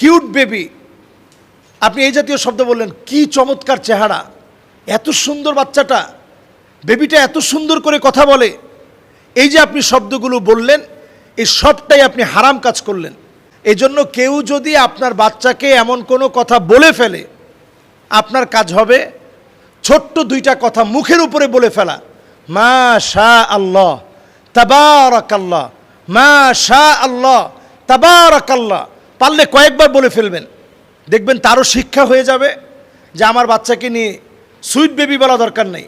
Cute baby. আপনি এই জাতীয় শব্দ বললেন, কি চমৎকার চেহারা, এত সুন্দর বাচ্চাটা, বেবিটা এত সুন্দর করে কথা বলে। এই যে আপনি শব্দগুলো বললেন, এই সবটাই আপনি হারাম কাজ করলেন। এই জন্য কেউ যদি আপনার বাচ্চাকে এমন কোনো কথা বলে ফেলে, আপনার কাজ হবে ছোট্ট দুইটা কথা মুখের উপরে বলে ফেলা। মা শা আল্লাহ তাবারাকাল্লাহ মা শা আল্লাহ তাবার তাবারাকাল্লাহ। পারলে কয়েকবার বলে ফেলবেন। দেখবেন তারও শিক্ষা হয়ে যাবে যে আমার বাচ্চাকে নিয়ে সুইট বেবি বলা দরকার নেই,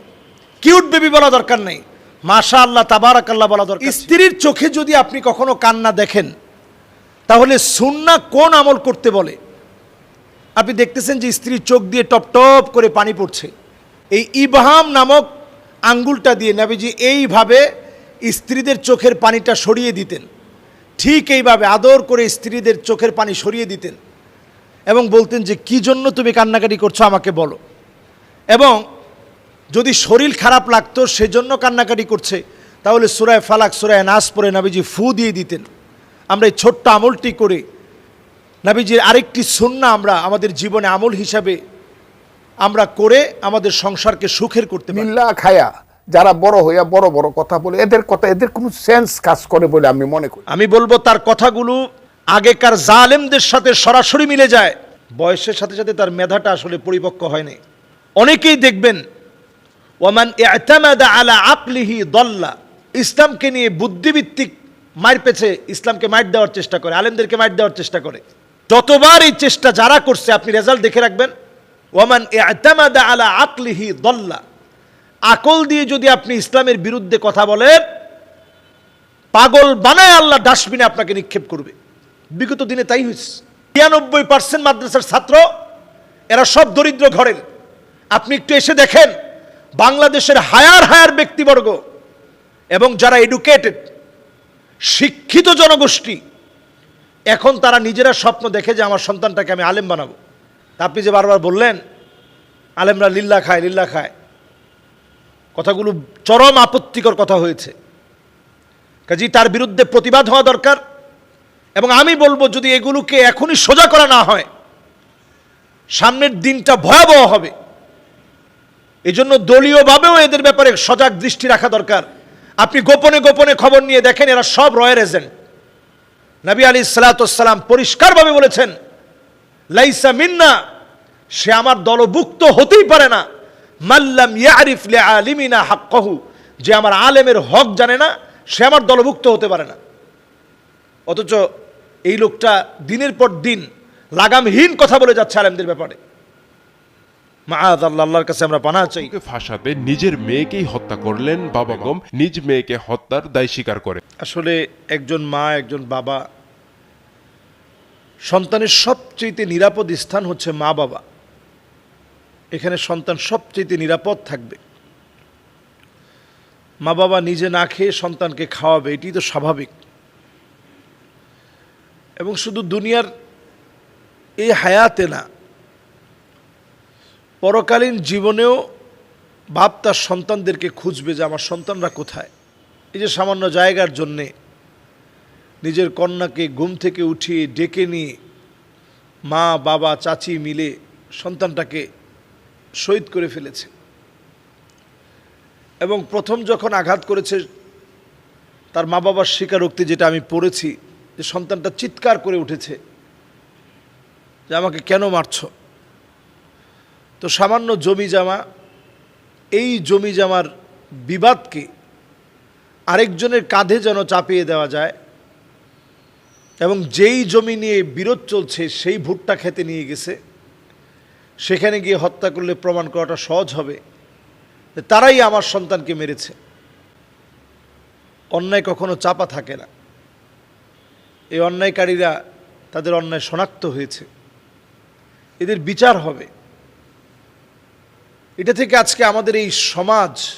কিউট বেবি বলা দরকার নেই মাশা আল্লাহ তাবারাকাল্লাহ বলা দরকার স্ত্রীর চোখে যদি আপনি কখনো কান্না দেখেন, তাহলে সুন্না কোন আমল করতে বলে? আপনি দেখতেছেন যে স্ত্রীর চোখ দিয়ে টপ টপ করে পানি পড়ছে। এই ইবহাম নামক আঙ্গুলটা দিয়ে নাবিজি এইভাবে স্ত্রীদের চোখের পানিটা সরিয়ে দিতেন। ঠিক এইভাবে আদর করে স্ত্রীদের চোখের পানি সরিয়ে দিতেন এবং বলতেন যে, কি জন্য তুমি কান্নাকাটি করছ আমাকে বলো? এবং যদি শরীর খারাপ লাগতো, সেজন্য কান্নাকাটি করছে, তাহলে সুরায় ফালাক সুরায় নাস পরে নাবিজি ফু দিয়ে দিতেন। আমরা এই ছোট্ট আমলটি করে নাবিজির আরেকটি সুন্না আমরা আমাদের জীবনে আমল হিসাবে আমরা করে আমাদের সংসারকে সুখের করতে মিল্লা খায়া। যারা বড় হইয়া বড় বড় কথা বলে, এদের কথা, এদের কোনো সেন্স কাজ করে বলে আমি মনে করি। আমি বলব তার কথাগুলো আগেকার জালেমদের সাথে সরাসরি মিলে যায়। বয়সের সাথে সাথে তার মেধাটা আসলে পরিপক্ক হয়নি অনেকেই দেখবেন ওমান আলা আকলিহি দল্লা ইসলামকে নিয়ে বুদ্ধিভিত্তিক মার পেছে, ইসলামকে মার দেওয়ার চেষ্টা করে, আলেমদেরকে মার দেওয়ার চেষ্টা করে। যতবার এই চেষ্টা যারা করছে, আপনি রেজাল্ট দেখে রাখবেন ওমান ইআতামাদা আলা আকলিহি দল্লা আকল দিয়ে যদি আপনি ইসলামের বিরুদ্ধে কথা বলেন, পাগল বানায় আল্লাহ ডাস্টবিনে আপনাকে নিক্ষেপ করবে। বিগত দিনে তাই হয়েছে। তিরানব্বই পার্সেন্ট মাদ্রাসার ছাত্র, এরা সব দরিদ্র ঘরের। আপনি একটু এসে দেখেন, বাংলাদেশের হায়ার হায়ার ব্যক্তিবর্গ এবং যারা এডুকেটেড শিক্ষিত জনগোষ্ঠী, এখন তারা নিজেরা স্বপ্ন দেখে যে আমার সন্তানটাকে আমি আলেম বানাবো। তা আপনি যে বারবার বললেন, আলেমরা লিল্লা খায় লিল্লা খায়। কথাগুলো চরম আপত্তিকর কথা হয়েছে। কাজী তার বিরুদ্ধে প্রতিবাদ হওয়া দরকার এবং আমি বলব যদি এগুলোকে এখনই সোজা করা না হয়, সামনের দিনটা ভয়াবহ হবে। এজন্য দলীয়ভাবেও এদের ব্যাপারে সজাগ দৃষ্টি রাখা দরকার। আপনি গোপনে গোপনে খবর নিয়ে দেখেন, এরা সব রয়ের এজেন্ট। নবী আলী সালাতাম পরিষ্কারভাবে বলেছেন, লাইসা মিন্না, সে আমার দলভুক্ত হতেই পারে না। মাল্লাম ইয়ারিফ লে আলিমিনা হাক্কহু। যে আমার আলেমের হক জানে না সে আমার দলভুক্ত হতে পারে না। অথচ এই লোকটা দিনের পর দিন লাগামহীন কথা বলে যাচ্ছে আলেমদের ব্যাপারে। আল্লাহর কাছে আমরা পানা চাই। ফাঁসাতে নিজের মেয়েকেই হত্যা করলেন বাবা গম নিজ মেয়েকে হত্যার দায় স্বীকার করে। আসলে একজন মা একজন বাবা সন্তানের সবচেয়ে নিরাপদ স্থান হচ্ছে মা বাবা এখানে সন্তান সবচেয়ে নিরাপদ থাকবে। মা বাবা নিজে না খেয়ে সন্তানকে খাওয়াবে এটি তো স্বাভাবিক। এবং শুধু দুনিয়ার এই হায়াতে না, পরকালীন জীবনেও বাপ তার সন্তানদেরকে খুঁজবে যে আমার সন্তানরা কোথায়। এই যে সামান্য জায়গার জন্যে নিজের কন্যাকে ঘুম থেকে উঠিয়ে ডেকে নিয়ে মা, বাবা, চাচি মিলে সন্তানটাকে শহীদ করে ফেলেছে। এবং প্রথম যখন আঘাত করেছে তার মা বাবার স্বীকারোক্তি যেটা আমি পড়েছি, যে সন্তানটা চিৎকার করে উঠেছে, যে আমাকে কেন মারছো? তো সামান্য জমি জামা, এই জমি জামার বিবাদকে আরেকজনের কাঁধে যেন চাপিয়ে দেওয়া যায় এবং যেই জমি নিয়ে বিরোধ চলছে, সেই ভুট্টা খেতে নিয়ে গেছে। সেখানে গিয়ে হত্যা করলে প্রমাণ করাটা সহজ হবে। তারাই আমার সন্তানকে মেরেছে। অন্যায় কখনো চাপা থাকে না। এই অন্যায়কারীরা তাদের অন্যায় শনাক্ত হয়েছে। এদের বিচার হবে। এটা থেকে আজকে আমাদের এই সমাজ,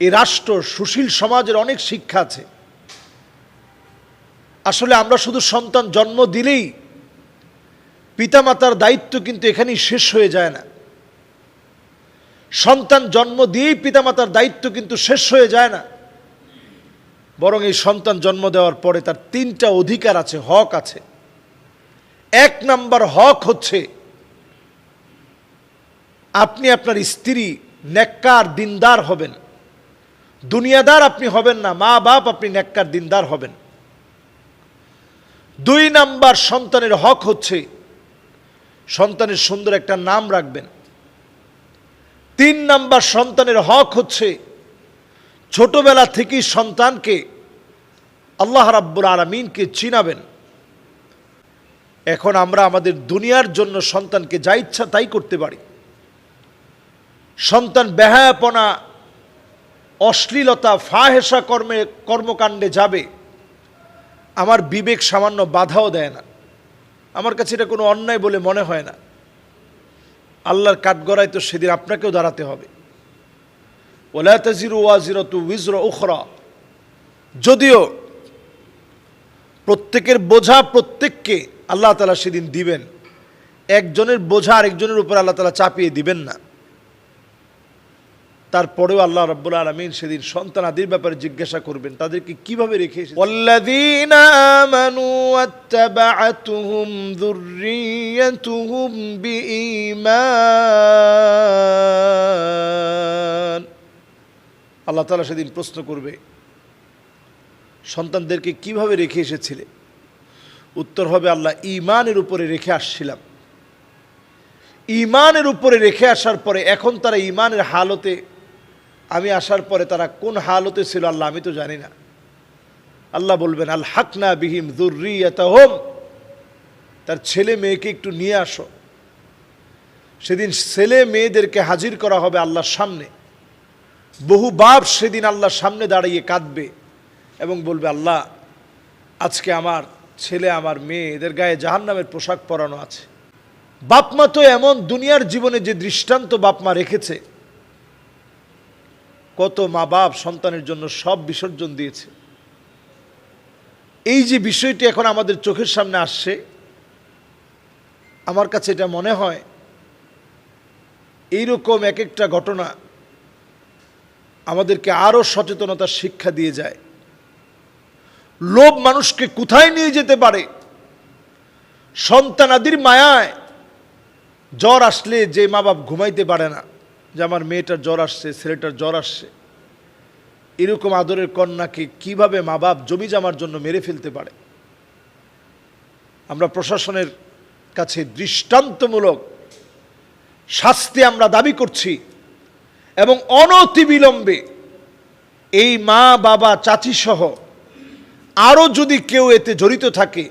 এই রাষ্ট্র, সুশীল সমাজের অনেক শিক্ষা আছে। আসলে আমরা শুধু সন্তান জন্ম দিলেই পিতামাতার দায়িত্ব কিন্তু এখানেই শেষ হয়ে যায় না। সন্তান জন্ম দিয়েই পিতামাতার দায়িত্ব কিন্তু শেষ হয়ে যায় না। বরং এই সন্তান জন্ম দেওয়ার পরে তার তিনটা অধিকার আছে, হক আছে। এক নাম্বার হক হচ্ছে, আপনি আপনার স্ত্রী নেককার দিনদার হবেন। দুনিয়াদার আপনি হবেন না মা বাপ আপনি নেককার দিনদার হবেন। দুই নাম্বার সন্তানের হক হচ্ছে সন্তানের সুন্দর একটা নাম রাখবেন। তিন নাম্বার সন্তানের হক হচ্ছে ছোটবেলা থেকেই সন্তানকে আল্লাহ রাব্বুল আলমিনকে চিনাবেন। এখন আমরা আমাদের দুনিয়ার জন্য সন্তানকে যা ইচ্ছা তাই করতে পারি। সন্তান বেহায়াপনা, অশ্লীলতা ফাহেসা কর্মে কর্মকাণ্ডে যাবে। আমার বিবেক সামান্য বাধাও দেয় না। আমার কাছে এটা কোনো অন্যায় বলে মনে হয় না। আল্লাহর কাঠগড়ায় তো সেদিন আপনাকেও দাঁড়াতে হবে। ওলা ওয়াজির তু উইজর উখরা। যদিও প্রত্যেকের বোঝা প্রত্যেককে আল্লাহ তালা সেদিন দিবেন। একজনের বোঝা আরেকজনের উপর আল্লাহ তালা চাপিয়ে দিবেন না। তারপরেও আল্লাহ রব্বুল আলমিন সেদিন সন্তান আদির ব্যাপারে জিজ্ঞাসা করবেন তাদেরকে কীভাবে রেখে আল্লাহ তালা সেদিন প্রশ্ন করবে সন্তানদেরকে কীভাবে রেখে এসেছিলে? উত্তর হবে আল্লাহ ইমানের উপরে রেখে আসছিলাম। ইমানের উপরে রেখে আসার পরে এখন তারা ইমানের হালতে আমি আসার পরে তারা কোন হালতে ছিল আল্লাহ, আমি তো জানি না। আল্লাহ বলবেন, আল হাকনা বিহিম হোম তার ছেলে মেয়েকে একটু নিয়ে আসো। সেদিন ছেলে মেয়েদেরকে হাজির করা হবে আল্লাহর সামনে। বহু বাপ সেদিন আল্লাহর সামনে দাঁড়িয়ে কাঁদবে এবং বলবে, আল্লাহ, আজকে আমার ছেলে, আমার মেয়ে, এদের গায়ে জাহান্নামের পোশাক পরানো আছে। বাপমা তো এমন দুনিয়ার জীবনে যে দৃষ্টান্ত বাপমা রেখেছে কত মা বাপ সন্তানের জন্য সব বিসর্জন দিয়েছে। এই যে বিষয়টি এখন আমাদের চোখের সামনে আসছে, আমার কাছে এটা মনে হয় এইরকম এক একটা ঘটনা আমাদেরকে আরও সচেতনতার শিক্ষা দিয়ে যায়। লোভ মানুষকে কোথায় নিয়ে যেতে পারে? সন্তানাদির মায়ায় জ্বর আসলে যে মা বাপ ঘুমাইতে পারে না। যে আমার মেয়েটার জ্বর আসছে, ছেলেটার জ্বর আসছে। এরকম আদরের কন্যাকে কীভাবে মা বাপ জমি জামার জন্য মেরে ফেলতে পারে? আমরা প্রশাসনের কাছে দৃষ্টান্তমূলক শাস্তি আমরা দাবি করছি এবং অনতিবিলম্বে এই মা, বাবা চাচি সহ আরও যদি কেউ এতে জড়িত থাকে,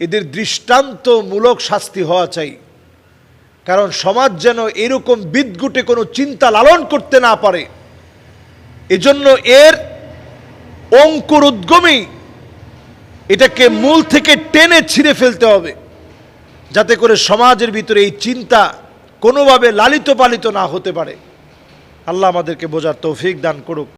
এদের দৃষ্টান্তমূলক শাস্তি হওয়া চাই। কারণ সমাজ যেন এরকম বিদগুটে কোনো চিন্তা লালন করতে না পারে। এজন্য এর অঙ্কুর উদ্গমেই এটাকে মূল থেকে টেনে ছিঁড়ে ফেলতে হবে, যাতে করে সমাজের ভিতরে এই চিন্তা কোনোভাবে লালিত পালিত না হতে পারে। আল্লাহ আমাদেরকে বোঝার তৌফিক দান করুক।